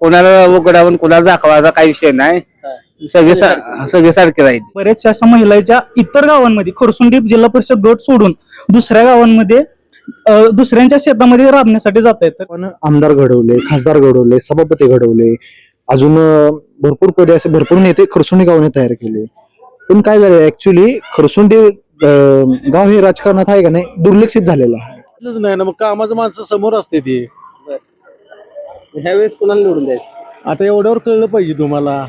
कोणाला उघडावून कोणाला दाखवायचा काही विषय नाही. सगळे सा- सगळे सारखे राहील बऱ्याचशा अशा महिलाच्या इतर गावांमध्ये खरसुंडी जिल्हा परिषद गट सोडून दुसऱ्या गावांमध्ये अं, दुसऱ्यांच्या शेतामध्ये राबण्यासाठी जात आहेत. पण आमदार घडवले खासदार घडवले सभापती घडवले अजून अं, भरपूर पदे असे भरपूर नेते खरसुंडी गावाने तयार केले. पण काय झालं ऍक्च्युली खरसुंडी अं, गाव हे राजकारणात आहे का नाही दुर्लक्षित झालेलं आहे. घेतलंच नाही ना मग कामाचं माणसं समोर असते ती. ह्यावेळेस कुणाला निवडून द्यायचं? आता एवढ्यावर कळलं पाहिजे तुम्हाला.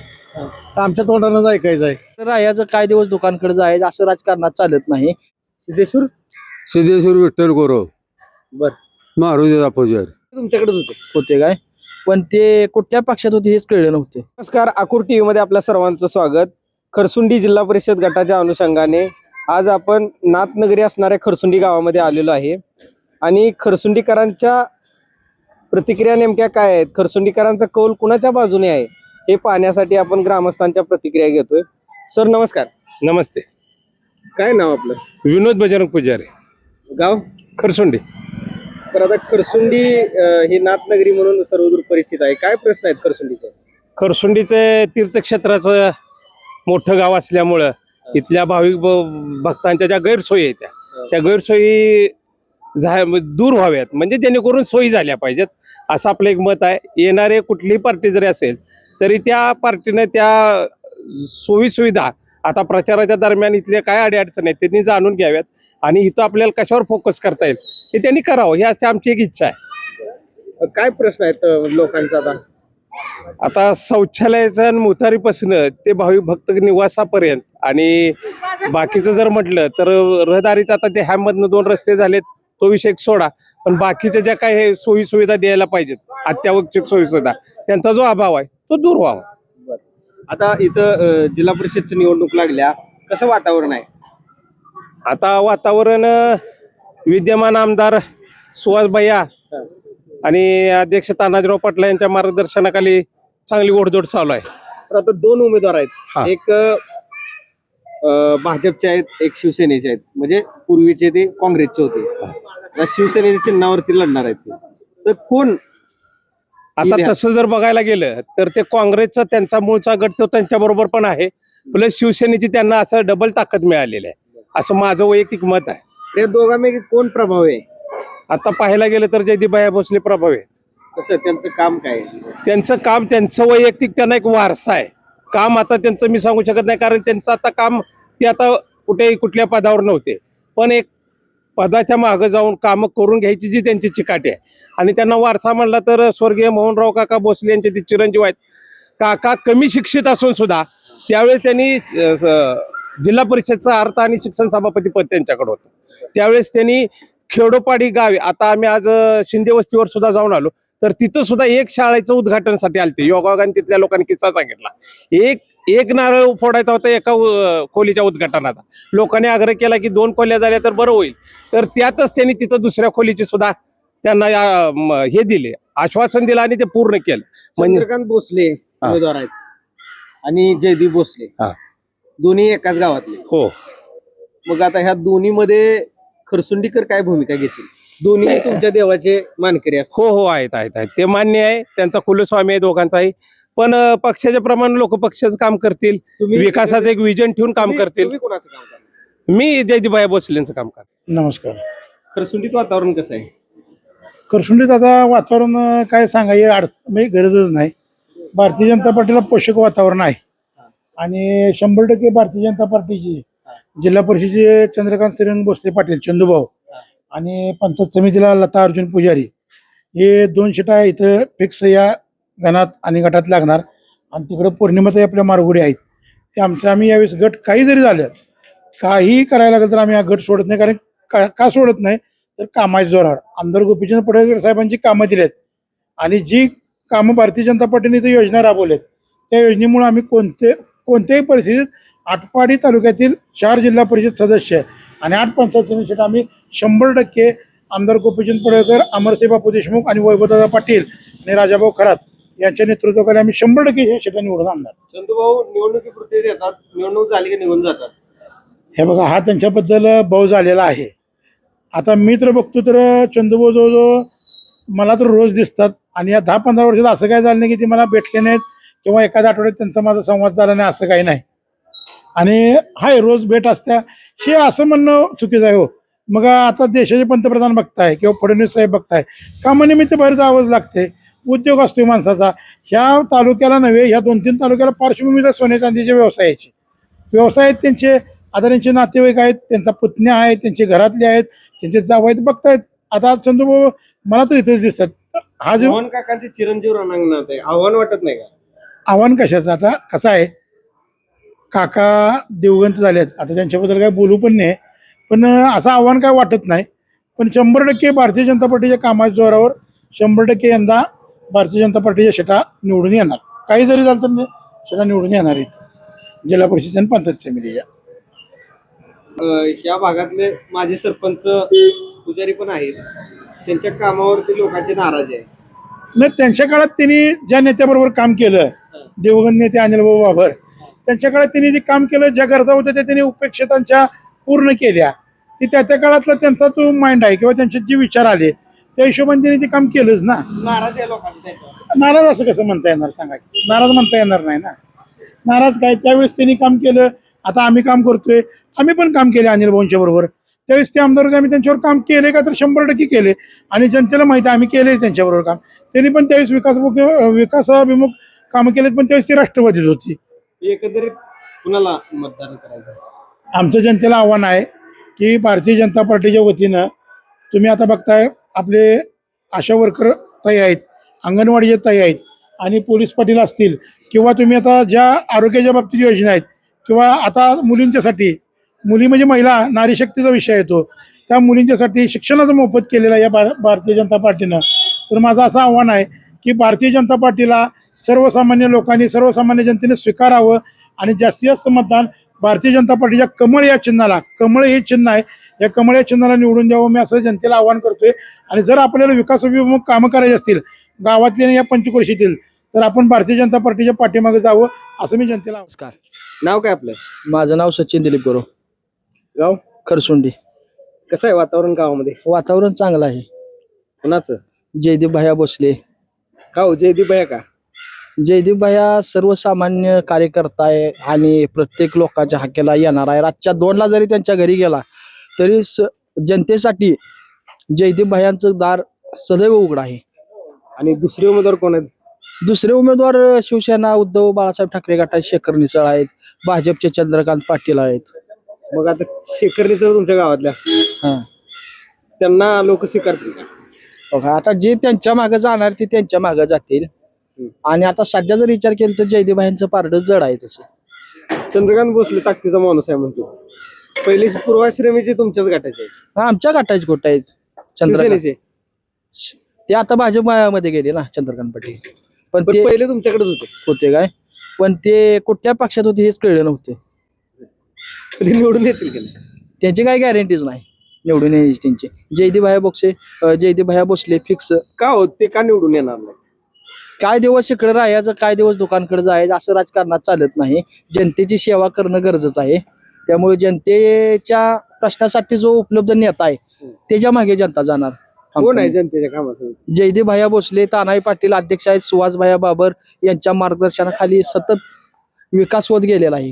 आमच्या तोंडानंच ऐकायचं आहे. राहायचं काय दिवस दुकानकडे जायचं असं राजकारणात चालत नाही. सिद्धेश्वर? सिद्धेश्वर विठ्ठल गोरव. बर. मारुतीचा पुजारी तुमच्याकडेच होते. होते काय? पण ते कुठल्या पक्षात होते हेच कळलं नव्हतं. नमस्कार अकुर टीव्ही मध्ये आपल्या सर्वांचं स्वागत. खरसुंडी जिल्हा परिषद गटाच्या अनुषंगाने आज आपण नाथनगरी असणाऱ्या खरसुंडी गावामध्ये आलेलो आहे. आणि खरसुंडीकरांच्या प्रतिक्रिया नेमक्या काय आहेत? खरसुंडीकरांचा कौल कुणाच्या बाजूने आहे? हे पाहण्यासाठी आपण ग्रामस्थांच्या प्रतिक्रिया घेतोय. सर नमस्कार. नमस्ते. काय नाव आपलं? विनोद बजरंग पुजारी. गाव? खरसुंडी. तर आता खरसुंडी अं, ही नाथनगरी म्हणून सर्वदूर परिचित आहे. काय प्रश्न आहेत खरसुंडीचे? खरसुंडीचे तीर्थक्षेत्राचं मोठं गाव असल्यामुळं इथल्या भाविक भक्तांच्या ज्या गैरसोयी आहेत त्या त्या गैरसोयी दूर व्हाव्यात. म्हणजे जेणेकरून सोयी झाल्या पाहिजेत. असं आपलं एक मत आहे. येणारे कुठलीही पार्टी जरी असेल तरी त्या पार्टीने त्या सोयी सुविधा आता प्रचाराच्या दरम्यान इथल्या काय अडीअडचणी आहेत त्यांनी जाणून घ्याव्यात. आणि इथं आपल्याला कशावर फोकस करता येईल हे त्यांनी करावं. ही अशी आमची एक इच्छा आहे. काय प्रश्न आहेत लोकांचा आता? आता शौचालयाचं आणि मुतारीपासून ते भाविक भक्त निवासापर्यंत आणि बाकीचं जर म्हटलं तर रहदारीचं आता ते ह्यामधनं दोन रस्ते झालेत. तो विषय एक सोडा. पण बाकीच्या ज्या काही सोयी सुविधा द्यायला पाहिजेत अत्यावश्यक सोयी सुविधा त्यांचा जो अभाव आहे तो दूर व्हावा. आता इथं अं, जिल्हा परिषदची निवडणूक लागल्या. कसं वातावरण आहे? आता वातावरण अं, विद्यमान आमदार सुहास भैया आणि अध्यक्ष तानाजीराव पाटील यांच्या मार्गदर्शनाखाली चांगली ओढजोड चालू आहे. तर आता दोन उमेदवार हा. आहेत एक अं, भाजपचे आहेत एक शिवसेनेचे आहेत. म्हणजे पूर्वीचे ते काँग्रेसचे होते. आता शिवसेनेच्या चिन्हावरती लढणार आहेत ते. तर कोण? आता. तसं जर बघायला गेलं तर ते काँग्रेसचा त्यांचा मूळचा गट तो त्यांच्या बरोबर पण आहे. प्लस शिवसेनेची त्यांना असं डबल ताकद मिळालेली आहे. असं माझं वैयक्तिक मत आहे. या दोघांपैकी कोण प्रभाव आहे? आता पाहायला गेलं तर जयदीबाई भोसले प्रभाव आहे कसं त्यांचं काम काय आहे? त्यांचं काम त्यांचं वैयक्तिक त्यांना एक वारसा आहे. काम आता त्यांचं मी सांगू शकत नाही कारण त्यांचं आता काम ते आता कुठेही कुठल्या पदावर नव्हते. पण एक पदाच्या मागं जाऊन कामं करून घ्यायची जी त्यांची चिकाटी आहे. आणि त्यांना वारसा म्हणला तर स्वर्गीय मोहनराव काका भोसले यांचे ते चिरंजीव आहेत. काका कमी शिक्षित असून सुद्धा त्यावेळेस त्यांनी जिल्हा परिषदचा अर्थ आणि शिक्षण सभापती पद त्यांच्याकडे होतं. त्यावेळेस त्यांनी खेडोपाडी गावे आता आम्ही आज शिंदेवस्तीवर शिंदे वस्तीवर सुद्धा जाऊन आलो. तर तिथं सुद्धा एक शाळेचं उद्घाटनसाठी आलते. योगायोगाने तिथल्या लोकांनी किस्सा सांगितला. एक एक नारळ फोडायचा होता एका खोलीच्या उद्घाटनाचा लोकांनी आग्रह केला की दोन खोल्या झाल्या तर बरं होईल. तर त्यातच त्यांनी तिथं दुसऱ्या खोलीची सुद्धा त्यांना हे दिले. आश्वासन दिलं आणि ते पूर्ण केलं. म्हणजे चंद्रकांत भोसले उमेदवार आहेत. आणि जयदीप भोसले. दोन्ही एकाच गावातले. हो. मग आता ह्या दोन्ही मध्ये खरसुंडीकर काय भूमिका घेतील? दोन्ही तुमच्या देवाचे मानकरी हो हो आहेत आहेत आहेत. ते मान्य आहे. त्यांचा कुलस्वामी आहे दोघांचाही. पण पक्षाच्या प्रमाणे लोक पक्षाचं काम करतील. तुम्ही विकासाचं एक विजन ठेवून काम करतील. तुम्ही कोणाचं काम करता मी जयदीबाई भोसलेंचं काम करतो नमस्कार. खरसुंडीत वातावरण कसं आहे? करसुंडीत आता वातावरण अं, काय सांगायची अडचण म्हणजे गरजच नाही. भारतीय जनता पार्टीला पोषक वातावरण आहे. आणि शंभर टक्के भारतीय जनता पार्टीची जिल्हा परिषदेचे चंद्रकांत श्रीरंग भोसले पाटील चंदूभाऊ आणि पंचायत समितीला लता अर्जुन पुजारी हे दोन शिटा इथं फिक्स या गणात आणि गटात लागणार. आणि तिकडं पौर्णिमाताई आपल्या मारगुडी आहेत. ते आमचं आम्ही यावेळेस गट काही जरी झालं काही करायला लागलं तर आम्ही हा गट सोडत नाही. कारण का का सोडत नाही? तर कामाच्या जोरावर. आमदार गोपीचंद पडळकर साहेबांची कामं दिली आहेत. आणि जी कामं भारतीय जनता पार्टीने ते योजना राबवल्यात त्या योजनेमुळे आम्ही कोणते कोणत्याही परिस्थितीत आटपाडी तालुक्यातील चार जिल्हा परिषद सदस्य आणि आठ पंचायत समितीसाठी आम्ही शंभर टक्के आमदार गोपीचंद पडळकर अमरसिंह बापू देशमुख आणि वैभवदादा पाटील आणि राजाभाऊ खरात. यांच्या नेतृत्वाखाली आम्ही शंभर टक्के हे क्षेत्र निवडून आणणार. चंदूभाऊ निवडणुकीपुरतेच येतात निवडणूक झाली की निघून जातात? हे बघा हा त्यांच्याबद्दल भाऊ झालेला आहे. आता मी तर बघतो तर चंदूभाऊ जवळजवळ मला तर रोज दिसतात. आणि या दहा पंधरा वर्षात असं काय झालं नाही की ते मला भेटले नाहीत किंवा एखाद्या आठवड्यात त्यांचा माझा संवाद झाला नाही असं काही नाही. आणि हाय रोज भेट असत्या. हे असं म्हणणं चुकीचं आहे हो. मग आता देशाचे पंतप्रधान बघताय किंवा फडणवीस साहेब बघताय. कामानिमित्त बाहेर जावंच लागते उद्योग असतोय माणसाचा. ह्या तालुक्याला नव्हे ह्या दोन तीन तालुक्याला पार्श्वभूमीचा सोने चांदीच्या व्यवसायाची व्यवसाय आहेत त्यांचे आता त्यांचे नातेवाईक आहेत त्यांचा पुतण्या आहे त्यांचे घरातले आहेत त्यांचे जाव आहेत बघतायत. आता चंदूभाऊ मला तर इथेच दिसतात. हा जो मोहन काकांचे चिरंजीव रणांगणात आहे. आव्हान वाटत नाही का? आव्हान कशाचं? आता कसं आहे? काका देवगंत झालेत आता त्यांच्याबद्दल काय बोलू पण नाही पण अं, असं आव्हान काय वाटत नाही. पण शंभर टक्के भारतीय जनता पार्टीच्या कामाच्या जोरावर शंभर टक्के यंदा भारतीय जनता पार्टीच्या शेटा निवडून येणार. काही जरी झालं तर शेटा निवडून येणार आहेत. जिल्हा परिषद आणि पंचायत समितीच्या अं, ह्या भागातले माजी सरपंच पुजारी पण आहेत. त्यांच्या कामावरती लोकांचे नाराज आहे नाही त्यांच्या काळात त्यांनी ज्या नेत्याबरोबर काम केलं देवगण नेते अनिलभाऊ बाबर त्यांच्या काळात त्यांनी जे काम केलं ज्या गरजा होत्या त्या त्यांनी उपेक्षितांच्या पूर्ण केल्या. ती त्या त्या काळातला त्यांचा तो माइंड आहे किंवा त्यांचे जे विचार आले त्या हिशोबाने त्यांनी ते काम केलंच ना. नाराज आहे लोकांचे त्यांच्यावर. नाराज असं कसं म्हणता येणार सांगा? नाराज म्हणता येणार नाही ना. नाराज काय? त्यावेळेस त्यांनी काम केलं. आता आम्ही काम करतोय. आम्ही पण काम केले अनिल भाऊंच्या बरोबर. त्यावेळेस ते आमदार होते, आम्ही त्यांच्यावर काम केले का तर शंभर टक्के केले. आणि जनतेला माहिती आहे आम्ही केलेच त्यांच्याबरोबर काम. त्यांनी पण त्यावेळेस विकास विकासाभिमुख कामं केलेत पण त्यावेळेस ती राष्ट्रवादीच होती. एकंदरीत कुणाला मतदान करायचं आमचं जनतेला आव्हान आहे की भारतीय जनता पार्टीच्या वतीनं तुम्ही आता बघताय आपले आशा वर्कर ताई आहेत अंगणवाडीचे ताई आहेत आणि पोलीस पाटील असतील किंवा तुम्ही आता ज्या आरोग्याच्या बाबतीत योजना आहेत किंवा आता मुलींच्यासाठी मुली म्हणजे महिला नारीशक्तीचा विषय येतो. त्या मुलींच्यासाठी शिक्षणाचं मोफत केलेलं या भा भारतीय जनता पार्टीनं. तर माझं असं आव्हान आहे की भारतीय जनता पार्टीला सर्वसामान्य लोकांनी सर्वसामान्य जनतेने स्वीकारावं आणि जास्तीत जास्त मतदान भारतीय जनता पार्टीच्या कमळ या चिन्हाला कमळ हे चिन्ह आहे. या कमळ या चिन्हाला निवडून द्यावं. मी असं जनतेला आवाहन करतोय. आणि जर आपल्याला विकासाभिमुख कामं करायची असतील गावातली आणि या पंचक्रोशीतील तर आपण भारतीय जनता पार्टीच्या पाठीमागे जावं असं मी जनतेला नमस्कार. नाव काय आपलं? माझं नाव सचिन दिलीप गुरु. गाव? खरसुंडी. कसं आहे वातावरण गावामध्ये? वातावरण चांगलं आहे. कुणाचं? जयदीप भाया भोसले. का हो? जयदीप आहे का? जयदीप भाया सर्वसामान्य कार्यकर्ता आहे आणि प्रत्येक लोकांच्या हाकेला येणार आहे. रातच्या दोनला जरी त्यांच्या घरी गेला तरी स जनतेसाठी जयदीप भायांचं दार सदैव उघड आहे. आणि दुसरे उमेदवार कोण आहेत? दुसरे उमेदवार शिवसेना उद्धव बाळासाहेब ठाकरे गटात शेखर निसळ आहेत भाजपचे चंद्रकांत पाटील आहेत. मग आता शेखरणीचं तुमच्या गावातले असतील. हा. त्यांना लोक स्वीकारतील का? बघा आता जे त्यांच्या मागे जाणार ते त्यांच्या मागे जातील. आणि आता सध्या जर विचार केला तर जयदेव भाईंचं पारडं जड आहे तसं. चंद्रकांत भोसले ताकदीचा माणूस आहे म्हणतो. पहिली पूर्वाश्रमीचे तुमच्याच गटाचे आहेत. आमच्या गटाचे कुठं आहेत चंद्रकांत. शिवसेनेचे. ते आता भाजपमध्ये गेले ना चंद्रकांत पाटील. पण पण ते पहिले तुमच्याकडेच होते. होते काय? पण ते कुठल्या पक्षात होते हेच कळलं नव्हते. निवडून येतील की नाही? त्यांची काही गॅरंटीज नाही निवडून येण्याची त्यांची. जयदेव भाया बोक्षे अं, जयदेव भाया भोसले फिक्स का हो? ते का निवडून येणार नाही काय दिवस इकडे राहायचं काय दिवस दुकानकडे जायचं असं राजकारणात चालत नाही. जनतेची सेवा करणं गरजेचं आहे. त्यामुळे जनतेच्या प्रश्नासाठी जो उपलब्ध नेता आहे त्याच्यामागे जनता जाणार. कोण आहे जनतेच्या कामात जयदेव भाया भोसले तानाई पाटील अध्यक्ष आहेत सुहास भाया बाबर यांच्या मार्गदर्शनाखाली सतत विकास होत गेलेला आहे.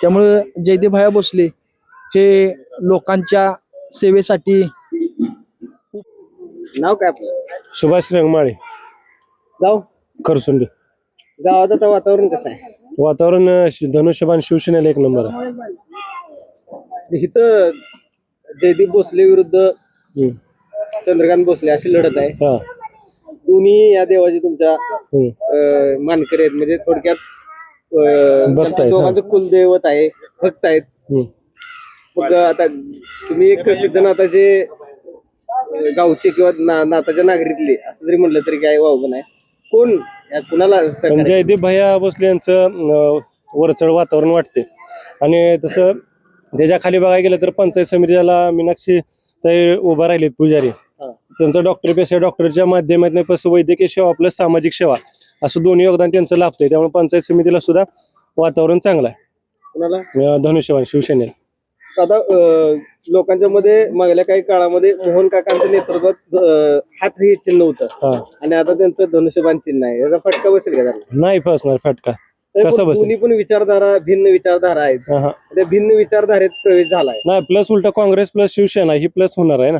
त्यामुळे जयदेव भाया भोसले हे लोकांच्या सेवेसाठी नाव काय आपलं? सुभाष रंगमाळे गाव? करसुंडी गावात आता वातावरण कसं आहे? वातावरण धनुष्यबाण शिवसेनेला एक नंबर आहे. इथं जयदीप भोसले विरुद्ध. चंद्रकांत भोसले अशी लढत आहे. हा. दोन्ही या देवाची तुमच्या हम्म. अं, मानकरी आहेत. म्हणजे थोडक्यात अं, भक्त आहेत, त्यांचं दोघांचं कुलदैवत आहे भक्त आहेत. हम्म. मग आता तुम्ही एक सिद्धनाथाचे अं, गावचे किंवा ना- नाताच्या नागरीतले असं जरी म्हटलं तरी काय वावगं नाही. कोण? या कुणाला पण सहकार्य जयदीप भैया भोसले यांचं अं, वरचढ वातावरण वाटते आणि तसं त्याच्याखाली बघायला गेलं तर पंचायत समितीला मीनाक्षी ताई उभा राहिलेत पुजारी. त्यांचं डॉक्टर पेशा डॉक्टरच्या माध्यमातून प्लस वैद्यकीय सेवा प्लस सामाजिक सेवा असं दोन्ही योगदान त्यांचं लाभतंय. त्यामुळे पंचायत समितीला सुद्धा वातावरण चांगलं आहे. धनुष्यबाण शिवसेनेला. आता लोकांच्या मध्ये मागल्या काही काळामध्ये मोहन काकांच्या नेतृत्वात अं, हात हे चिन्ह होतं. आणि आता त्यांचं धनुष्यबाण चिन्ह आहे. याचा फटका बसेल का नाही फसणार फटका. कसं पण बसेल? दोन्ही पण विचारधारा भिन्न विचारधारा आहेत. हा, हा. त्या भिन्न विचारधारेत प्रवेश झालाय. नाही प्लस उलट काँग्रेस प्लस शिवसेना ही प्लस होणार आहे ना?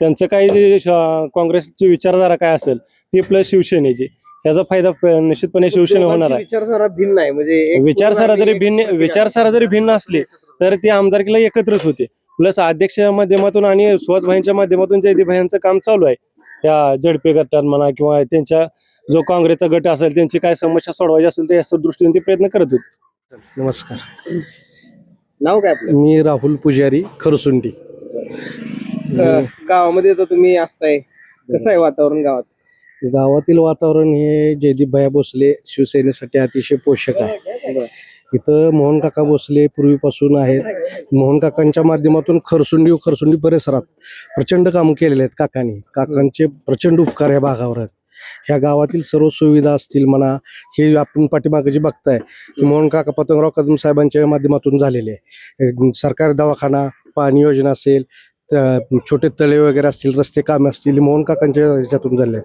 त्यांचं काही जे श- काँग्रेसची विचारधारा काय असेल ती प्लस शिवसेनेची. त्याचा फायदा प- निश्चितपणे शिवसेना होणार दोघांची आहे. विचारधारा भिन्न आहे. म्हणजे एक विचारधारा जरी भिन्न विचारधारा जरी भिन्न असली तर ती आमदारकीला एकत्रच होते. प्लस अध्यक्षाच्या माध्यमातून आणि सुहास भाईंच्या माध्यमातून जयदीप भाईंचं काम चालू आहे. या जडपे गटात म्हणा किंवा त्यांच्या जो काँग्रेसचा गट असेल त्यांची काय समस्या सोडवायची असेल तर या दृष्टीने ते प्रयत्न करत होते. नमस्कार. नाव काय आपलं? मी राहुल पुजारी खरसुंडी. अं, गावामध्ये तर तुम्ही असताय. कसं आहे वातावरण गावात? गावातील वातावरण हे जयदीप भैया भोसले शिवसेनेसाठी अतिशय पोषक आहे. इथं मोहन काका भोसले पूर्वीपासून आहेत. मोहन काकांच्या माध्यमातून खरसुंडी व खरसुंडी परिसरात प्रचंड कामं केलेले आहेत काकांनी. काकांचे प्रचंड उपकार या भागावर आहेत. ह्या गावातील सर्व सुविधा असतील म्हणा हे आपण पाठीमागे जे बघताय की मोहन काका पतंगराव कदम साहेबांच्या माध्यमातून झालेले आहे. सरकारी दवाखाना पाणी योजना असेल छोटे तळे वगैरे असतील रस्ते कामे असतील मोहन काकांच्या ह्याच्यातून झाले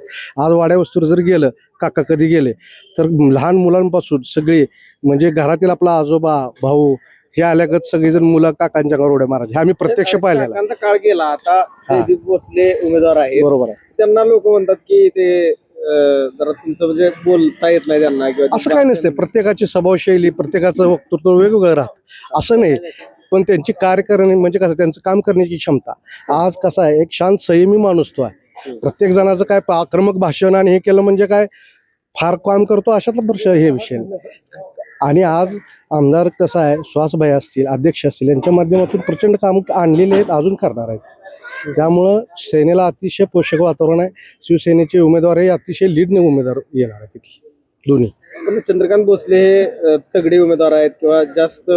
आज वाड्या वस्तूवर जर गेलं काका कधी गेले तर लहान मुलांपासून सगळे म्हणजे घरातील आपला आजोबा भाऊ हे आल्यागत सगळेजण मुलं काकांच्या अंगावर उड्या मारायचे. हे आम्ही प्रत्यक्ष पाहिलेलं आहे. काकांचा काळ गेला. आता भोसले उमेदवार आहेत बरोबर आहे. त्यांना लोक म्हणतात की ते जरा तुमचं म्हणजे बोलता येत नाही त्यांना किंवा असं काय नसते प्रत्येकाची स्वभावशैली प्रत्येकाचं वक्तृत्व वेगवेगळं राहतं. असं नाही. पण त्यांची कार्य करणे म्हणजे कसं त्यांचं काम करण्याची क्षमता. आज कसं आहे एक शांत संयमी माणूस तो आहे. प्रत्येक जणाचं काय प- आक्रमक भाषण आणि हे केलं म्हणजे काय फार काम करतो अशातला वर्ष हे विषय नाही. आणि आज आमदार कसं आहे सुहासभाई असतील अध्यक्ष असतील यांच्या माध्यमातून प्रचंड काम आणलेले आहेत अजून करणार आहेत. त्यामुळं सेनेला अतिशय पोषक वातावरण आहे. शिवसेनेचे उमेदवार हे अतिशय लीडने उमेदवार येणार आहेत तिथले दोन्ही. पण चंद्रकांत भोसले हे तगडे उमेदवार आहेत किंवा जास्त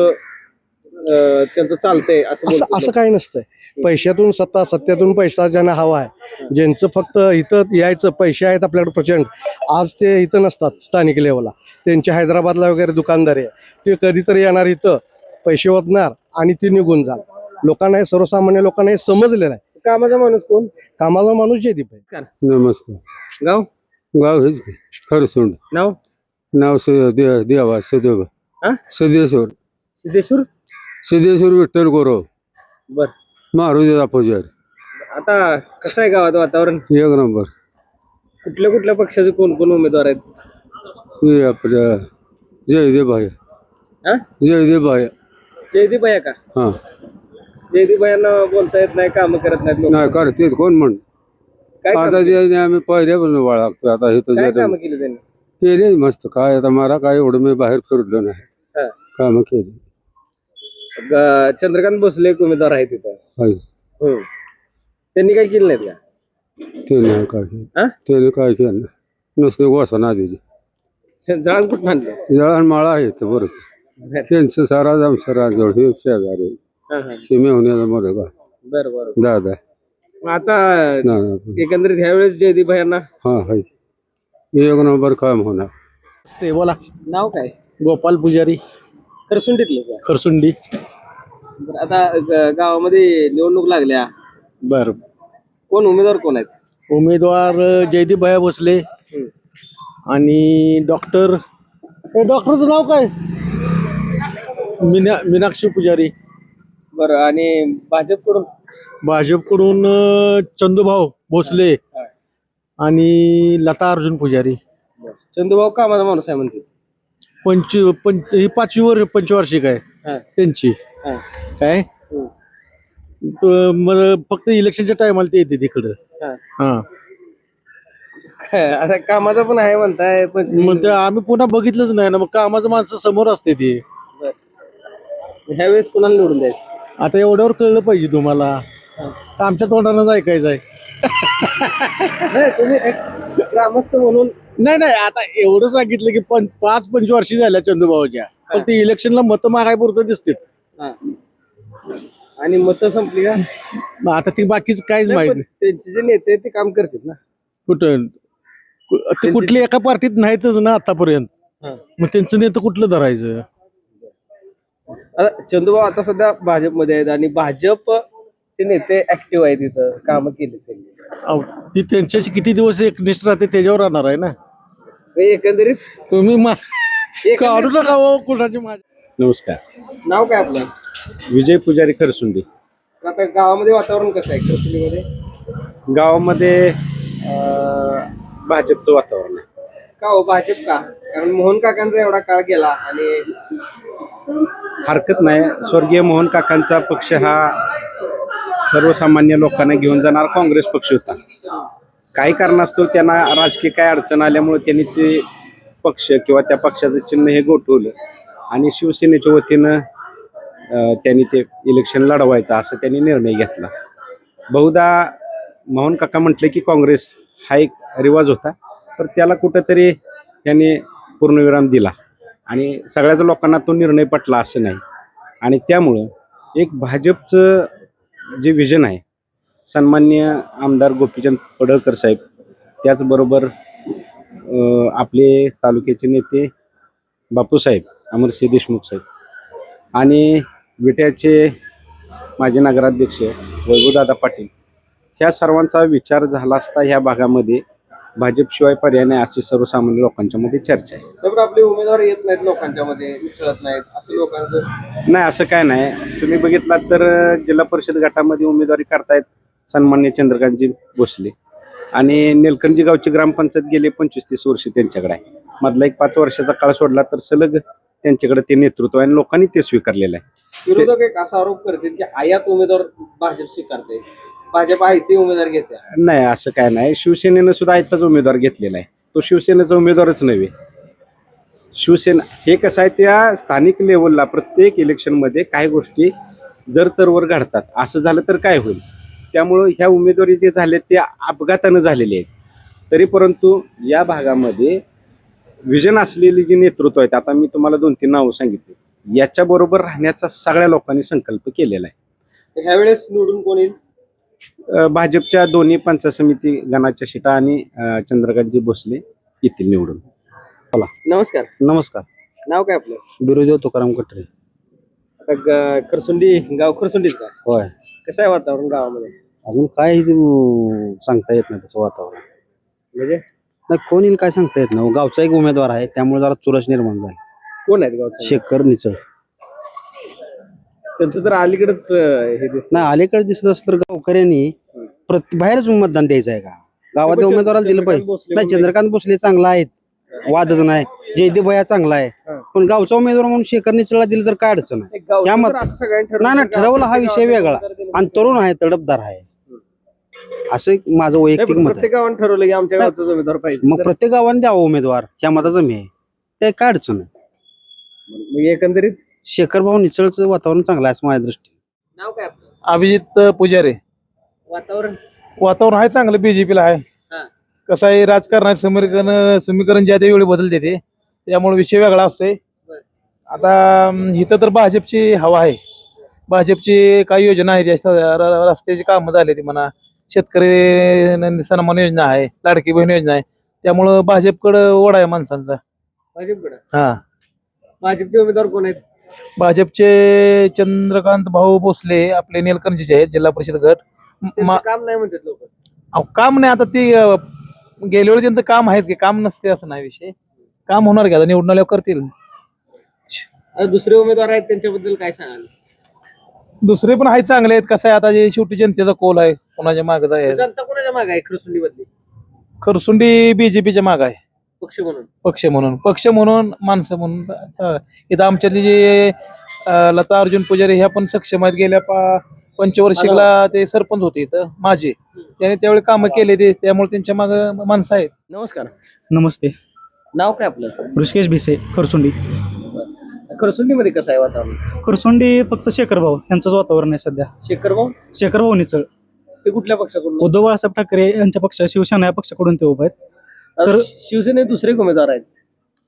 त्यांचं चालतंय असं असं. काही नसतंय. पैशातून सत्ता सत्यातून पैसा ज्यांना हवा आहे. ज्यांचं फक्त इथं यायचं पैसे आहेत आपल्याकडे प्रचंड. आज ते इथं नसतात स्थानिक लेवलला. त्यांचे हैदराबादला वगैरे दुकानदारी आहे. ते कधीतरी येणार इथं पैसे ओतणार आणि ते निघून जाणार. लोकांना हे सर्वसामान्य लोकांना हे समजलेलं आहे. कामाचा माणूस कोण? कामाला माणूस जयदीप आहे नमस्कार. गाव? गाव हेच की खरसुंड. नाव? नाव स दे- देवा सदैव. हा? सदेश्वर सिद्धेश्वर? सिद्धेश्वर विठ्ठल गोरव बर. मारुतीचा पुजारी आता कसं आहे गावात वातावरण? एक नंबर. कुठल्या कुठल्या पक्षाचे कोण कोण उमेदवार आहेत? हे आपल्या जयदेव भाई हा जयदेव भाई जयदीप भैया का? हा. जयदीप भैयांना बोलता येत नाही काम करत नाहीत लोक. नाही कोण म्हण? काय कामं आता केली? आम्ही पहिल्यापासून बाळगतो आता हे काय तर काम केली त्यांनी? केले मस्त. काय आता मला काय एवढं मी बाहेर फिरलो नाही. हा. काम केली. ग- चंद्रकांत भोसले एक उमेदवार आहेत तिथं होय. हम्म. त्यांनी काय केलं नाहीत का? ते नाही काय केलं. हा? त्याने काय केलं. नुसते वसना दिली. जळण कुठून आणलं? जळण माळा आहे इथं बरं. त्यांचं सारा आमचा राजवड हे शेजारी. हा, हा. हे मेहुण्याचा मुलगा बरं बरं. दादा मग आता ना ना. एकंदरीत ह्यावेळेस जयदीप भैयांना हा हाय एक नंबर काम होणार. ते बोला. नाव काय? गोपाल पुजारी. खरसुंडीतलं का? खरसुंडी. बरं, आता ग- गावामध्ये निवडणूक लागल्या. बर. कोण उमेदवार कोण आहेत? उमेदवार जयदीप भैया भोसले हम्म. आणि डॉक्टर डॉक्टरचं नाव काय? मीना मीनाक्षी पुजारी. बरं आणि भाजपकडून? भाजपकडून अं, चंदूभाऊ भोसले आणि लता अर्जुन पुजारी. चंदूभाऊ कामाचा माणूस आहे म्हणते. पंच पंच ही पाचवी वर पंचवार्षिक आहे. हा. त्यांची. हा. काय? हम्म. त- मग फक्त इलेक्शनच्या टायमाला ते येते तिकडं. हा. हा. आता कामाचा पण आहे म्हणताय पण मग ते आम्ही पुन्हा बघितलंच नाही ना मग कामाचं माणसं समोर असते ते. ह्यावेळेस कुणाला निवडून द्यायचं? आता एवढ्यावर कळलं पाहिजे तुम्हाला. आमच्या तोंडानंच ऐकायचं आहे. नाही तुम्ही एक ग्रामस्थ म्हणून नाही नाही आता एवढं सांगितलं की पण पाच पंचवर्षी झाल्या चंदूभाऊच्या फक्त इलेक्शनला मतं मागायपुरतं दिसते हा. आणि मत संपली का? मग आता ती बाकीच काहीच माहीत पण नाही. त्यांचे जे नेते ते काम करतात ना. कुठं? कु- ते कुठली एका पार्टीत नाहीतच ना आतापर्यंत. मग त्यांचं नेतं कुठलं धरायचं? चंदूभाऊ आता सध्या भाजपमध्ये आहेत आणि भाजप चे नेते ऍक्टिव्ह आहेत तिथं कामं केली त्यांनी. अहो, ती त्यांच्याशी किती दिवस एकनिष्ठ राहते त्याच्यावर राहणार आहे ना? म्हणजे एकंदरीत तुम्ही मा- काढू नका हो कुणाची माझ्या नमस्कार. नाव काय आपलं? विजय पुजारी खरसुंडी. आता गावामध्ये वातावरण कसं आहे खरसुंडीमध्ये? गावामध्ये अं, भाजपचं वातावरण आहे. का हो भाजप का? कारण मोहन काकांचा एवढा काळ गेला आणि हरकत नाही. स्वर्गीय मोहन काकांचा पक्ष हा सर्वसामान्य लोकांना घेऊन जाणार काँग्रेस पक्ष होता. काही कारणास्तव त्यांना राजकीय काय अडचण आल्यामुळे त्यांनी ते पक्ष किंवा त्या पक्षाचं चिन्ह हे गोठवलं. आणि शिवसेनेच्या वतीनं त्यांनी ते इलेक्शन लढवायचं असं त्यांनी निर्णय घेतला. बहुधा मोहन काका म्हटले की काँग्रेस हा एक रिवाज होता. तर त्याला कुठंतरी त्यांनी पूर्णविराम दिला. आणि सगळ्याच लोकांना तो निर्णय पटला असं नाही. आणि त्यामुळं एक भाजपचं जे विजन आहे सन्मान्य आमदार गोपीचंद पडळकर साहेब त्याचबरोबर आपले तालुक्याचे नेते बापूसाहेब अमरसिंह देशमुख साहेब आणि विट्याचे माजी नगराध्यक्ष वैभवदादा पाटील ह्या सर्वांचा विचार झाला असता ह्या भागामध्ये भाजपशिवाय पर्याय नाही अशी सर्वसामान्य लोकांच्या मध्ये चर्चा आहे. आपले उमेदवार येत नाहीत लोकांच्या मध्ये मिसळत नाहीत असं लोकांचं? नाही असं काय नाही. तुम्ही बघितलात तर जिल्हा परिषद गटामध्ये उमेदवारी करतायत सन्मान्य चंद्रकांतजी भोसले. आणि निलकंठी गावची ग्रामपंचायत गेले पंचवीस तीस वर्ष त्यांच्याकडे आहे. मधला एक पाच वर्षाचा काळ सोडला तर सलग त्यांच्याकडे ते नेतृत्व आहे आणि लोकांनी ते स्वीकारलेलं आहे. विरोधक एक असा आरोप करतील की आयात उमेदवार भाजप स्वीकारते भाजप आहे ते उमेदवार घेते. नाही असं काय नाही. शिवसेनेनं सुद्धा आयताच उमेदवार घेतलेला आहे. तो शिवसेनेचा उमेदवारच नव्हे. शिवसेना हे कसं आहे त्या स्थानिक लेवलला प्रत्येक इलेक्शनमध्ये काही गोष्टी जर तरवर घडतात असं झालं तर काय होईल? त्यामुळं ह्या उमेदवारी जे झाले ते अपघातानं झालेले आहेत. तरी परंतु या भागामध्ये विजन असलेली जी नेतृत्व आहेत आता मी तुम्हाला दोन तीन नावं सांगितली. याच्याबरोबर राहण्याचा सगळ्या लोकांनी संकल्प केलेला आहे. ह्यावेळेस निवडून कोण येईल? भाजपच्या दोन्ही पंचायत समिती गणाच्या शिटा आणि चंद्रकांतजी भोसले येथील निवडून. नमस्कार. नमस्कार. नाव काय आपलं? बिरुदेव तुकाराम कटरे. आता ग- खरसुंडी गाव खरसुंडीच का? होय. कसं आहे वातावरण गावामध्ये? अजून काय अं, सांगता येत नाही तसं वातावरण. म्हणजे? नाही कोण येईल काय सांगता येत नाही. गावचा एक उमेदवार आहे त्यामुळे जरा चुरस निर्माण झाली. कोण आहेत गावचे? शेखर निचळ. त्यांचं तर अलीकडेच हे दिसत नाही अलीकडे दिसत असलं तर गावकऱ्यांनी प्रति बाहेरच मतदान द्यायचं आहे का? गावातल्या उमेदवाराला दिलं पाहिजे. नाही चंद्रकांत भोसले चांगला आहेत. वादच नाही. जयदेव भैया चांगला आहे. हा. पण गावचा उमेदवार म्हणून शेखर निचळला दिलं तर काय अडचण आहे? या मत- नाही, नाही, ठरवलं हा विषय वेगळा. आणि तरुण आहे तडपदार आहे. असं एक माझं वैयक्तिक मत आहे. प्रत्येक गावाने ठरवलं की आमच्या गावचाच उमेदवार पाहिजे. मग तर प्रत्येक गावाने द्यावं उमेदवार. ह्या मताचं मी आहे. ते काय अडचण आहे? मग एकंदरीत शेखर भाऊ निचळचं वातावरण चांगलं आहे असं माझ्या दृष्टीने. नाव काय आपलं? अभिजित पुजारी. वातावरण? वातावरण आहे चांगलं बीजेपीला आहे. हा. कसं आहे राजकारणात समीकरण समीकरण ज्या त्या वेळी बदलते ते त्यामुळे विषय वेगळा असतोय. बरं. आता अं, इथं तर भाजपची हवा आहे. भाजपची काही योजना र- रस्त्याची कामं झाली ती म्हणा शेतकरी न- सन्मान योजना आहे लाडकी बहीण योजना आहे. त्यामुळं भाजपकडं ओढ आहे माणसांचा. भाजपकडे? हा. भाजपचे उमेदवार कोण आहेत? भाजपचे चंद्रकांत भाऊ भोसले आपले निलकंठचे आहेत जिल्हा परिषद गट. म- काम नाही म्हणतात लोक. अहो, काम नाही. आता ती अं, गेल्या वेळी त्यांचं काम आहेच की काम नसते असं नाही विषय. काम होणार की आता निवडून आल्यावर करतील. दुसरे उमेदवार आहेत त्यांच्याबद्दल काय सांगाल? दुसरे पण आहेत चांगले आहेत. कसं आहे आता जे शेवटी जनतेचा कोल आहे कोणाच्या मागचा आहे जनता कोणाच्या मागे आहे खरसुंडी मधली खरसुंडी बीजेपीच्या माग आहे. पक्ष म्हणून. पक्ष म्हणून. पक्ष म्हणून माणसं म्हणून. चा- इथं आमच्यातले जे अं, लता अर्जुन पुजारी ह्या पण सक्षम आहेत. गेल्या पा पंचवर्षिकला ते सरपंच होते इथं माझे त्याने त्यावेळी कामं केले ते त्यामुळे त्यांच्या माग माणसं आहेत. नमस्कार. नमस्ते. नाव काय आपलं? ऋषिकेश भिसे खरसुंडी. खरसुंडी मध्ये कसं आहे वातावरण? खरसुंडी फक्त शेखर भाऊ यांचंच वातावरण आहे सध्या. शेखर भाऊ शेखर भाऊ निचळ. ते कुठल्या पक्षाकडून? उद्धव बाळासाहेब ठाकरे यांच्या पक्ष शिवसेना या पक्षाकडून ते उभे आहेत. तर शिवसेनेत दुसरे उमेदवार आहेत.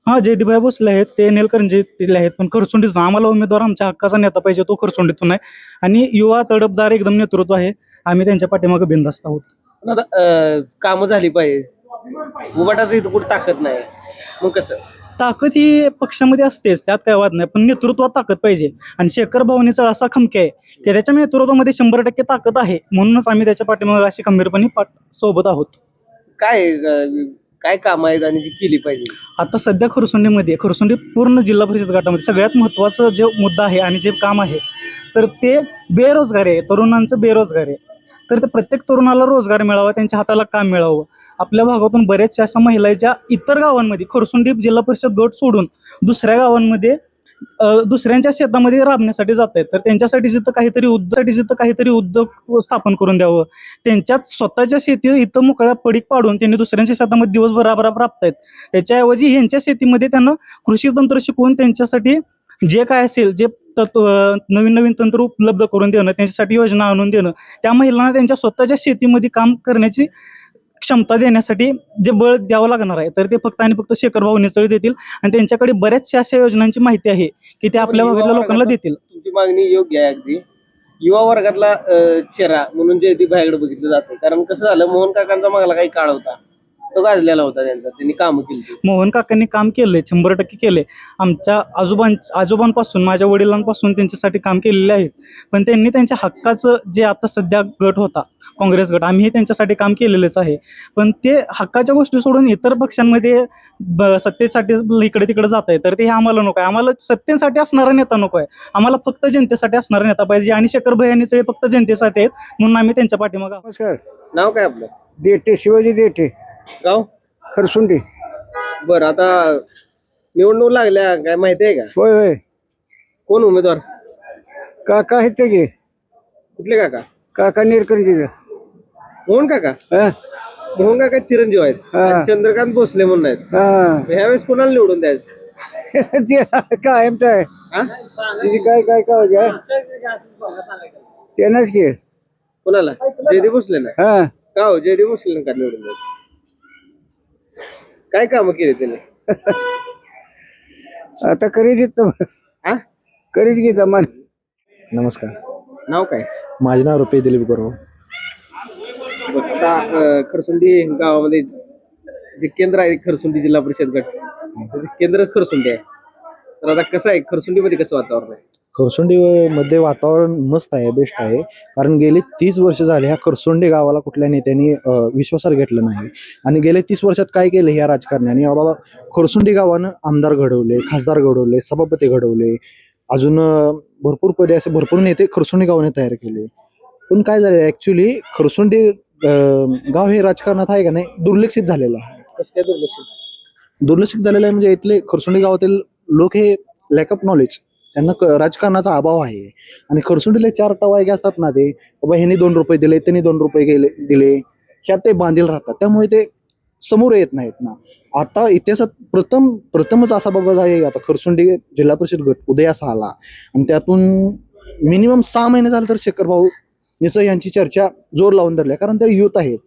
हा जयदीभाई भोसले आहेत ते नेलकरंजीतले आहेत पण खरसुंडीतून आम्हाला उमेदवार आमच्या हक्काचा नेता पाहिजे तो खरसुंडीतून आहे. आणि युवा तडपदार एकदम नेतृत्व आहे. आम्ही त्यांच्या पाठीमागे बिंदास्त आहोत. पण आता अं, कामं झाली पाहिजे. उभाटाचं इथं कुठं ताकद नाही. मग कसं? ताकद ही पक्षामध्ये असतेच त्यात काय वाद नाही. पण नेतृत्वात ताकद पाहिजे. आणि शेखर भावनेचा असा खमके आहे की त्याच्या नेतृत्वामध्ये शंभर टक्के ताकद आहे. म्हणूनच आम्ही त्याच्या पाठीमागे अशी खंबीरपणे पाठ सोबत आहोत. काय काय काम आहेत आणि जी केली पाहिजे? आता सध्या खरसुंडीमध्ये खरसुंडी पूर्ण जिल्हा परिषद गटामध्ये सगळ्यात महत्त्वाचं जे मुद्दा आहे आणि जे काम आहे तर ते बेरोजगारी आहे तरुणांचं बेरोजगारी आहे. तर ते प्रत्येक तरुणाला रोजगार मिळावा त्यांच्या हाताला काम मिळावं. आपल्या भागातून बऱ्याचशा अशा महिला ज्या इतर गावांमध्ये खरसुंडी जिल्हा परिषद गट सोडून दुसऱ्या गावांमध्ये दुसऱ्यांच्या शेतामध्ये राबण्यासाठी जात आहेत तर त्यांच्यासाठी जिथं काहीतरी उद्योगसाठी जिथं काहीतरी उद्योग स्थापन करून द्यावं. त्यांच्यात स्वतःच्या शेती इथं मोकळ्या पडीक पाडून त्यांनी दुसऱ्यांच्या शेतामध्ये दिवसभर राबराब राबतायत. त्याच्याऐवजी यांच्या शेतीमध्ये त्यांना कृषी तंत्र शिकवून त्यांच्यासाठी जे काय असेल जे तत्व नवीन नवीन तंत्र उपलब्ध करून देणं त्यांच्यासाठी योजना आणून देणं त्या महिलांना त्यांच्या स्वतःच्या शेतीमध्ये काम करण्याची क्षमता देण्यासाठी जे बळ द्यावं लागणार आहे तर ते फक्त आणि फक्त शेखर भाऊ निचळ देतील. आणि त्यांच्याकडे बऱ्याचशा अशा योजनांची माहिती आहे की ते आपल्या भागातल्या लोकांना देतील. तुमची मागणी योग्य आहे अगदी. युवा वर्गातला चेहरा म्हणून जयदीप भाईकडे बघितलं जातं कारण कसं झालं मोहन काकांचा मागला काही काळ होता. तो गाजलेला होता त्यांचा त्यांनी कामं केली मोहन काकांनी काम केलंय शंभर टक्के केले आमच्या आजोबां आजोबांपासून माझ्या वडिलांपासून त्यांच्यासाठी काम केलेले आहेत. पण त्यांनी त्यांच्या हक्काचं जे आता सध्या गट होता काँग्रेस गट आम्हीही त्यांच्यासाठी काम केलेलंच आहे. पण ते हक्काच्या गोष्टी सोडून इतर पक्षांमध्ये सत्तेसाठी इकडे तिकडे जात आहे तर ते हे आम्हाला नको आहे. आम्हाला सत्तेसाठी असणारा नेता नको आहे. आम्हाला फक्त जनतेसाठी असणारा नेता पाहिजे. आणि शेखर भैयानीचे फक्त जनतेसाठी आहेत म्हणून आम्ही त्यांच्या पाठीमागे. नमस्कार. नाव काय आपलं? देठे शिवाजी देठे. गाव? खरसुंडी. बरं आता निवडणूक लागल्या काय माहिती आहे का? होय होय. कोण उमेदवार? काका आहेत ते गे कुठले काका? काका निरकरजी मोहन काका? मोहन काका चिरंजीव आहेत. हा. आणि चंद्रकांत भोसले म्हणून आहेत. हा. ह्यावेळेस कोणाला निवडून द्यायचं? ते कायमचं आहे हा? तिची काय काय काय आहे त्यानंच की. कोणाला? जयदीप भोसले ना हा. का हो? जयदीप भोसले का निवडून द्यायचं? काय कामं केली त्याने? आता करीत येत हा? करीत घेत मन नमस्कार. नाव काय? माझे नाव रुपये दिलीप गुरव. अं, खरसुंडी गावामध्ये जे केंद्र आहे खरसुंडी जिल्हा परिषद गट त्याचे केंद्र खरसुंडी आहे. तर आता कसं आहे? खरसुंडीमध्ये कसं वातावरण आहे? मध्ये वातावरण मस्त आहे बेस्ट आहे. कारण गेले तीस वर्ष झाले ह्या खरसुंडी गावाला कुठल्या नेत्यांनी विश्वासात घेतलं नाही. आणि गेले तीस वर्षात काय केलं ह्या राजकारण्याने? बाबा खरसुंडी गावानं आमदार घडवले खासदार घडवले सभापती घडवले. अजून भरपूर पदे असे भरपूर नेते खरसुंडी गावाने तयार केले. पण काय झालं ऍक्च्युली खरसुंडी गाव हे राजकारणात आहे का नाही दुर्लक्षित झालेलं आहे. कसं काय दुर्लक्ष दुर्लक्षित झालेलं आहे म्हणजे इथले खरसुंडी गावातील लोक हे लॅक ऑफ नॉलेज त्यांना क- राजकारणाचा अभाव आहे. आणि खरसुंडीला चार टवायगे असतात ना ते. बाबा ह्यांनी दोन रुपये दिले त्यांनी दोन रुपये गेले दिले. ह्यात ते बांधील राहतात. त्यामुळे ते समोर येत नाहीत ना. आता इतिहासात प्रथम प्रथमच असा बाबा आहे आता खरसुंडी जिल्हा परिषद गट उदयास आला. आणि त्यातून मिनिमम सहा महिने झाले तर शेखर भाऊ निसं यांची चर्चा जोर लावून धरली कारण ते युथ आहेत.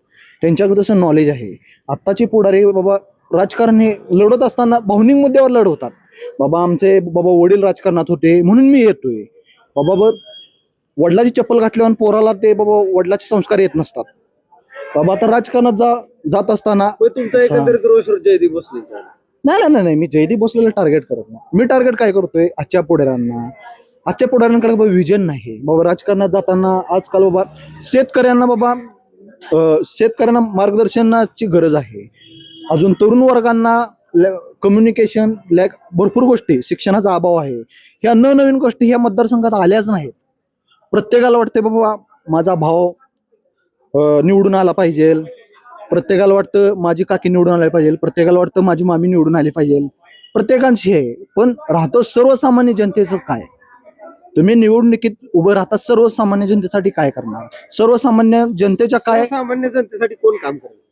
त्यांच्याकडे तसं नॉलेज आहे. आत्ताचे पुढारी बाबा राजकारण हे लढत असताना भावनिक मुद्द्यावर लढवतात बाबा आमचे बाबा वडील राजकारणात होते म्हणून मी येतोय. बाबा ब वडिलाची चप्पल घातल्यावर पोराला ते बाबा वडिलाचे संस्कार येत नसतात. बाबा आता राजकारणात जा जात असताना होय, तुमचा एकंदरीत रोष जयदीप भोसले नाही नाही नाही नाही मी जयदीप भोसलेला टार्गेट करत नाही. मी टार्गेट काय करतोय? आजच्या पुढाऱ्यांना. आजच्या पुढाऱ्यांकडे बाबा विजन नाही. बाबा राजकारणात जाताना आजकाल बाबा शेतकऱ्यांना बाबा शेतकऱ्यांना मार्गदर्शनाची गरज आहे. अजून तरुण वर्गांना कम्युनिकेशन लॅक भरपूर गोष्टी शिक्षणाचा अभाव आहे. ह्या नवनवीन गोष्टी ह्या मतदारसंघात आल्याच नाहीत. प्रत्येकाला वाटते बाबा माझा भाव निवडून आला पाहिजे. प्रत्येकाला वाटतं माझी काकी निवडून आली पाहिजे. प्रत्येकाला वाटतं माझी मामी निवडून आली पाहिजे. प्रत्येकांशी आहे पण राहतो सर्वसामान्य जनतेचं काय? तुम्ही निवडणुकीत उभं राहता सर्वसामान्य जनतेसाठी काय करणार? सर्वसामान्य जनतेच्या काय सामान्य जनतेसाठी कोण काम करणार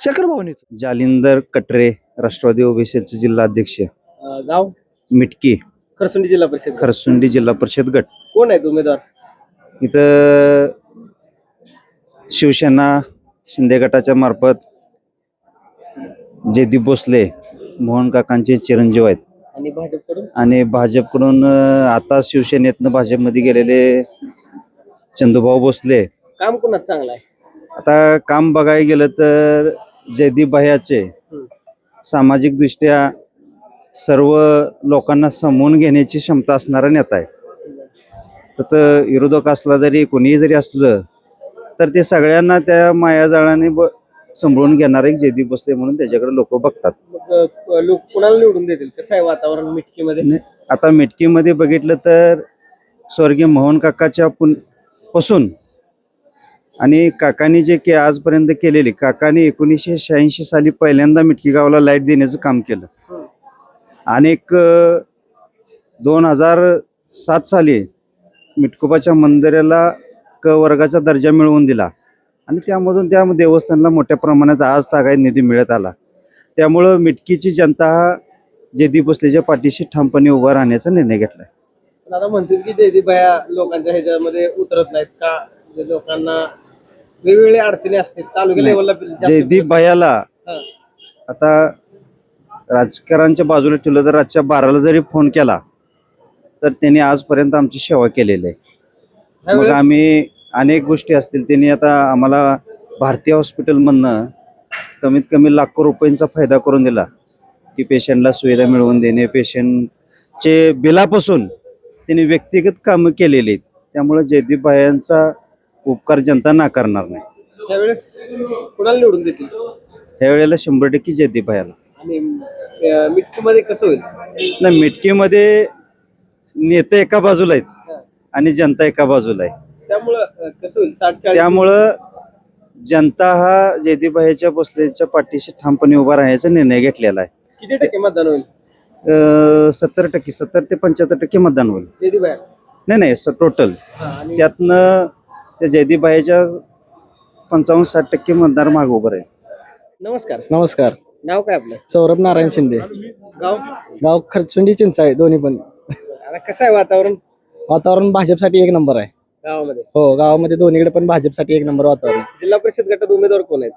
शेखर भावनेच जालिंदर कटरे राष्ट्रवादी ओबीसीचे जिल्हा अध्यक्ष अं, गाव? मिटकी. खरसुंडी जिल्हा परिषद. खरसुंडी जिल्हा परिषद गट. कोण आहेत उमेदवार? इथं शिवसेना शिंदे गटाच्या मार्फत जयदीप भोसले मोहन काकांचे चिरंजीव आहेत. आणि भाजपकडून? आणि भाजपकडून अं, आता शिवसेनेतनं भाजपमध्ये गेलेले चंदूभाऊ भोसले. काम कोणाच चांगलं आहे? आता काम बघायला गेलं तर जयदीप भैयाचे सामाजिक दृष्ट्या सर्व लोकांना समवून घेण्याची क्षमता असणारा नेता आहे. तर विरोधक असला जरी कोणीही जरी असलं तर ते सगळ्यांना त्या मायाजाळाने ब सांभाळून घेणार एक जयदीप भोसले म्हणून त्याच्याकडे लोक बघतात. लोक कुणाला निवडून देतील? कसं आहे वातावरण मिटकीमध्ये? आता मिटकीमध्ये बघितलं तर स्वर्गीय मोहन काकाच्या पुनपासून आणि काकांनी जे के आजपर्यंत केलेले काकांनी एकोणीसशे शहाऐंशी साली पहिल्यांदा मिटकी गावाला लाइट देण्याचं काम केलं. आणि एक दोन हजार सात साली मिटकोबाच्या मंदिराला क वर्गाचा दर्जा मिळवून दिला. आणि त्यामधून त्या देवस्थानला मोठ्या प्रमाणात आज तागायत निधी मिळत आला. त्यामुळं मिटकीची जनता हा जयदीप भोसलेच्या पाठीशी ठामपणे उभा राहण्याचा निर्णय घेतला आता म्हणतील की जयदीप लोकांच्या ह्याच्यामध्ये उतरत नाहीत का? लोकांना वेगवेगळ्या अडचणी असतील तालुका नाही. लेवलला जयदीप भैयाला हा. आता राजकारणाच्या बाजूला ठेवलं तर रातच्या बाराला जरी फोन केला तर त्यांनी आजपर्यंत आमची सेवा केलेली आहे. मग आम्ही अनेक गोष्टी असतील त्यांनी आता आम्हाला भारतीय हॉस्पिटलमधनं कमीत कमी लाखो रुपयांचा फायदा करून दिला की पेशंटला सुविधा मिळवून देणे. पेशंटचे बिलापासून त्यांनी व्यक्तिगत कामं केलेली आहेत. त्यामुळे जयदीप भायांचा उपकार जनता नाकारणार नाही. त्यावेळेस कुणाला निवडून देतील? त्यावेळेला शंभर टक्के जयदीप भायाला आणि मिटकीमध्ये कसं होईल? नाही मिटकीमध्ये नेते एका बाजूला आहेत आणि जनता एका बाजूला आहे. त्यामुळं अ, कसं होईल? साठ चाळीस त्यामुळं जनता हा जयदीबाईच्या बसलेच्या पाठीशी ठामपणे उभा राहण्याचा निर्णय घेतलेला आहे. किती टक्के मतदान होईल? सत्तर टक्के सत्तर ते पंच्याहत्तर टक्के मतदान होईल. जयदीप भैया नाही नाही टोटल आणि त्यातनं त्या जयदीबाईच्या पंचावन्न साठ टक्के मतदार माग उभं आहे नमस्कार. नमस्कार. नाव काय आपलं? सौरभ नारायण शिंदे. गाव? गाव खरचुंडी चिंचाळे दोन्ही पण. आता कसं आहे वातावरण? वातावरण भाजपसाठी एक नंबर आहे. गावामध्ये. हो गावामध्ये दोन्हीकडे पण भाजपसाठी एक नंबर वातावरण. जिल्हा परिषद गटात उमेदवार कोण आहेत?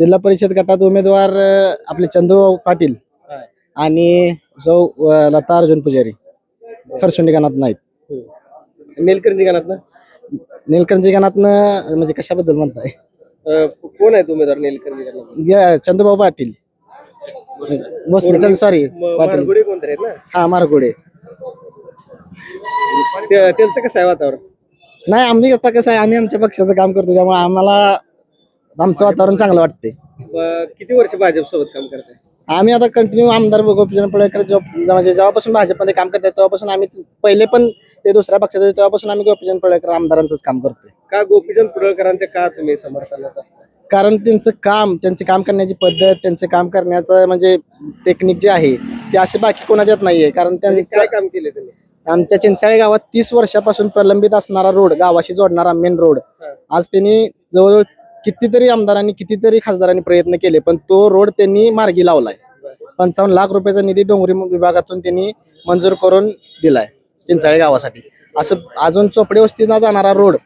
जिल्हा परिषद गटात उमेदवार अं, आपले चंदू पाटील हाय. आणि सौ अं, लता अर्जुन पुजारी. खरसुंडी गणात नाहीत. नेलकर्जी गणात निलकंठी गणातनं म्हणजे कशाबद्दल म्हणताय? कोण आहेत उमेदवार चंदूभाऊ पाटील. भोसले सॉरी पाटील. मारगुडे कोणतरी आहेत ना? हा मारगुडे. त्या- त्यांचं कसं आहे वातावरण? नाही आम्ही आता कसं आहे आम्ही आमच्या पक्षाचं काम करतो त्यामुळे आम्हाला आमचं वातावरण चांगलं वाटते अ, किती वर्ष भाजप सोबत काम करताय? आम्ही आता कंटिन्यू आमदार गोपीचंद पडळकर जो म्हणजे जेव्हापासून भाजपमध्ये काम करतात तेव्हापासून आम्ही पहिले पण ते दुसऱ्या पक्षात होते तेव्हापासून आम्ही गोपीचंद पडळकर आमदारांचंच काम करतोय. का गोपीचंद पुरळकरांच्या का तुम्ही समर्थनात असता? कारण त्यांचं काम त्यांचे काम करण्याची पद्धत त्यांचे काम करण्याचं म्हणजे टेक्निक जे आहे ते असे बाकी कोणाच्यात नाहीये. कारण त्यांनी काय काम केले त्यांनी आमच्या चिंचाळे गावात तीस वर्षापासून प्रलंबित असणारा रोड गावाशी जोडणारा मेन रोड. आज त्यांनी जवळजवळ कितीतरी आमदारांनी कितीतरी खासदारांनी प्रयत्न केले पण तो रोड त्यांनी मार्गी लावलाय. पंचावन्न लाख रुपयाचा निधी डोंगरी विभागातून त्यांनी मंजूर करून दिलाय चिंचाळे गावासाठी. असं अजून चोपडे वस्तीला जाणारा रोड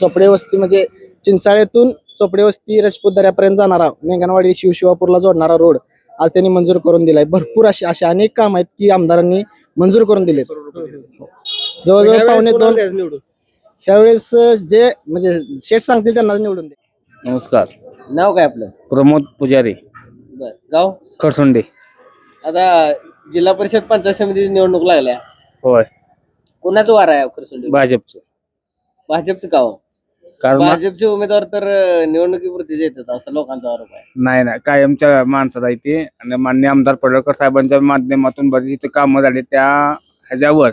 चोपडे वस्ती म्हणजे चिंचाळेतून चोपडे वस्ती रजपूत दऱ्यापर्यंत जाणारा मेंगणवाडी शिवशिवापूरला जोडणारा रोड आज त्यांनी मंजूर करून दिलाय. भरपूर अशी असे अनेक काम आहेत की आमदारांनी मंजूर करून दिलेत. जवळजवळ पावणे दोन त्यावेळेस जे म्हणजे शेठ सांगतील त्यांना निवडून दे. नमस्कार. नाव काय आपलं? प्रमोद पुजारी. बर. गाव? खरसुंडे. आता जिल्हा परिषद पंचायत समिती निवडणूक लागल्या. होय. कोणाचं वार आहे खरसुंडी? भाजपचं. भाजपचं गाव कारण मा- भाजपचे उमेदवार तर अं, निवडणुकीपुरतीच येतात असं लोकांचा आरोप आहे. नाही नाही. कायमच्या माणसात आहे ते. आणि मान्य आमदार पडळकर साहेबांच्या माध्यमातून बरीच इथं कामं झाली. त्या ह्याच्यावर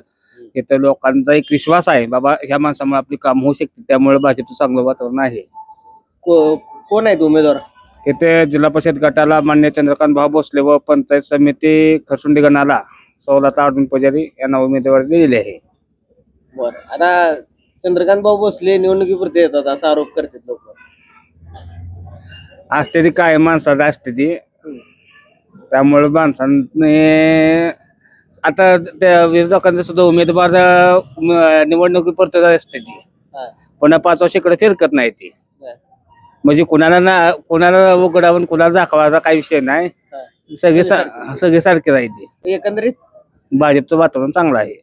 इथं लोकांचा एक विश्वास आहे बाबा ह्या माणसामुळे आपली काम होऊ शकते त्यामुळे भाजपचं चांगलं वातावरण आहे. को- कोण आहेत उमेदवार? इथे जिल्हा परिषद गटाला मान्य चंद्रकांत भाऊ भोसले व पंचायत समिती खरसुंडी गणाला सवलता अर्जुन पुजारी यांना उमेदवारी दिलेली आहे. बर आता चंद्रकांत भाऊ भोसले निवडणुकीपुरते येतात असा आरोप करतात लोक. असते ती काय माणसात असते ती. त्यामुळे माणसाने आता त्या विरोधकांचे सुद्धा उमेदवार अं, निवडणुकी परत असते ती. हा. पुन्हा पाच वर्ष इकडे फिरकत नाही ती. बर. म्हणजे कुणाला ना कुणाला उघडावून कुणाला दाखवायचा काही विषय नाही. हा. सगळे सा- सगळे सारखे राहते एकंदरीत? भाजपचं वातावरण चांगलं आहे.